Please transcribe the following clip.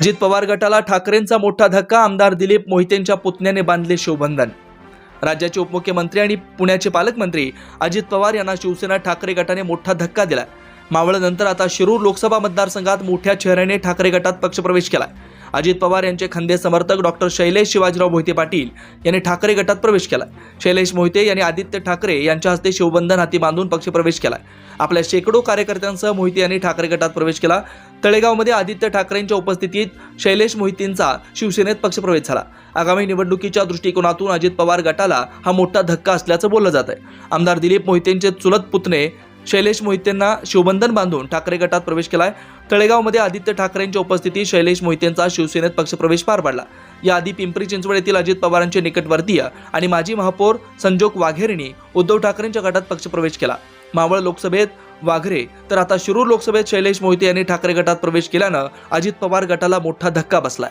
अजित पवार गटाला ठाकरेंचा मोठा धक्का आमदार दिलीप मोहितेंच्या पुतण्याने बांधले शिवबंधन. राज्याचे उपमुख्यमंत्री आणि पुण्याचे पालकमंत्री अजित पवार यांना शिवसेना ठाकरे गटाने मोठा धक्का दिला मावळनंतर आता शिरूर लोकसभा मतदारसंघात मोठ्या चेहऱ्याने ठाकरे गटात पक्षप्रवेश केला अजित पवार यांचे खंदे समर्थक डॉक्टर शैलेश शिवाजीराव मोहिते पाटील यांनी ठाकरे गटात प्रवेश केला शैलेश मोहिते यांनी आदित्य ठाकरे यांच्या हस्ते शिवबंधन हाती बांधून पक्षप्रवेश केला आपल्या शेकडो कार्यकर्त्यांसह मोहिते यांनी ठाकरे गटात प्रवेश केला. तळेगावमध्ये आदित्य ठाकरेंच्या उपस्थितीत शैलेश मोहितेंचा शिवसेनेत पक्षप्रवेश झाला. आगामी निवडणुकीच्या दृष्टिकोनातून अजित पवार गटाला हा मोठा धक्का असल्याचं बोललं जात आहे आमदार दिलीप मोहितेंचे चुलत पुतणे शैलेश मोहितेंना शिवबंधन बांधून ठाकरे गटात प्रवेश केलाय. तळेगावमध्ये आदित्य ठाकरेंच्या उपस्थितीत शैलेश मोहितेंचा शिवसेनेत पक्षप्रवेश पार पडला. याआधी पिंपरी चिंचवड येथील अजित पवारांचे निकटवर्तीय आणि माजी महापौर संजोग वाघेरेंनी उद्धव ठाकरेंच्या गटात पक्षप्रवेश केला. मावळ लोकसभेत वाघरे तर आता शिरूर लोकसभेत शैलेश मोहिते यांनी ठाकरे गटात प्रवेश केल्यानं अजित पवार गटाला मोठा धक्का बसलाय.